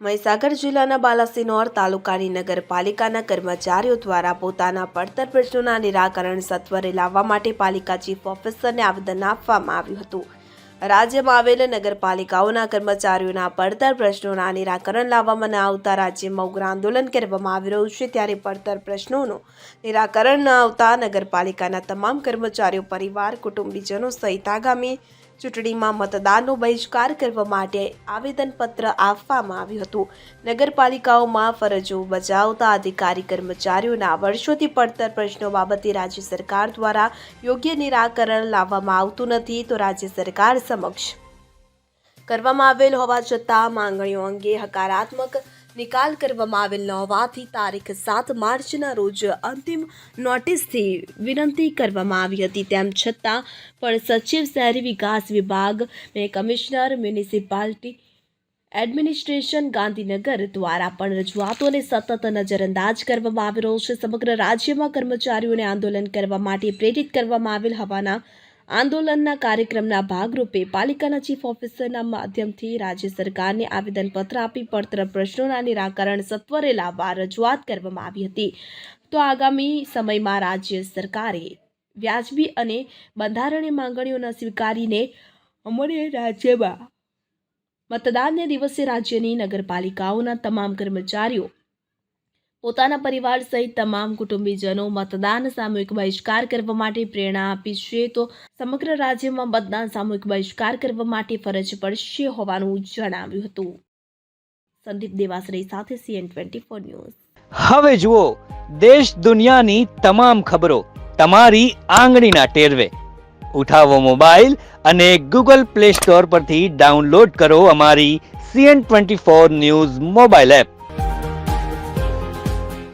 મહીસાગર જિલ્લાના બાલાસિનોર તાલુકાની નગરપાલિકાના કર્મચારીઓ દ્વારા પોતાના પડતર પ્રશ્નોના નિરાકરણ સત્વરે લાવવા માટે પાલિકા ચીફ ઓફિસરને આવેદન આપવામાં આવ્યું હતું. રાજ્યમાં આવેલ નગરપાલિકાઓના કર્મચારીઓના પડતર પ્રશ્નોના નિરાકરણ લાવવામાં ન આવતા રાજ્યમાં ઉગ્ર આંદોલન કરવામાં આવી રહ્યું છે ત્યારે પડતર પ્રશ્નોનું નિરાકરણ ન આવતા નગરપાલિકાના તમામ કર્મચારીઓ, પરિવાર, કુટુંબીજનો સહિત આગામી ચૂંટણીમાં મતદાનનો બહિષ્કાર કરવા માટે આવેદનપત્ર આપવામાં આવ્યું હતું. નગરપાલિકાઓમાં ફરજો બજાવતા અધિકારી કર્મચારીઓના વર્ષોથી પડતર પ્રશ્નો બાબતે રાજ્ય સરકાર દ્વારા યોગ્ય નિરાકરણ લાવવામાં આવતું નથી તો રાજ્ય સરકાર સમક્ષ કરવામાં આવેલ હોવા છતાં માંગણીઓ અંગે હકારાત્મક નિકાલ કરવામાં આવેલ ન હોવાથી તારીખ સાત માર્ચના રોજ અંતિમ નોટિસથી વિનંતી કરવામાં આવી હતી. તેમ છતાં પણ સચિવ શહેરી વિકાસ વિભાગ ને કમિશનર મ્યુનિસિપાલિટી એડમિનિસ્ટ્રેશન ગાંધીનગર દ્વારા પણ રજૂઆતોને સતત નજરઅંદાજ કરવામાં આવી રહ્યો છે. સમગ્ર રાજ્યમાં કર્મચારીઓને આંદોલન કરવા માટે પ્રેરિત કરવામાં આવેલ હોવાના આંદોલનના કાર્યક્રમના ભાગરૂપે પાલિકાના ચીફ ઓફિસરના માધ્યમથી રાજ્ય સરકારને આવેદનપત્ર આપી પડતર પ્રશ્નોના નિરાકરણ સત્વરે લાવવા રજૂઆત કરવામાં આવી હતી. તો આગામી સમયમાં રાજ્ય સરકારે વ્યાજબી અને બંધારણીય માંગણીઓને સ્વીકારીને અમરે રાજ્યમાં મતદાનને દિવસે રાજ્યની નગરપાલિકાઓના તમામ કર્મચારીઓ પોતાના પરિવાર સહિત તમામ કુટુંબીજનો મતદાન સામૂહિક બહિષ્કાર કરવા માટે પ્રેરણા આપી છે. તો સમગ્ર રાજ્યમાં મતદાન સામૂહિક બહિષ્કાર કરવા માટે ફરજ પડશે હોવાનું જણાવ્યું હતું. સંદીપ દેવાસરી સાથે સીએન ટ્વેન્ટી ફોર ન્યૂઝ. હવે જુઓ, દેશ દુનિયાની તમામ ખબરો તમારી આંગળીના ટેરવે. ઉઠાવો મોબાઈલ અને ગૂગલ પ્લે સ્ટોર પરથી ડાઉનલોડ કરો અમારી CN twenty four news mobile app.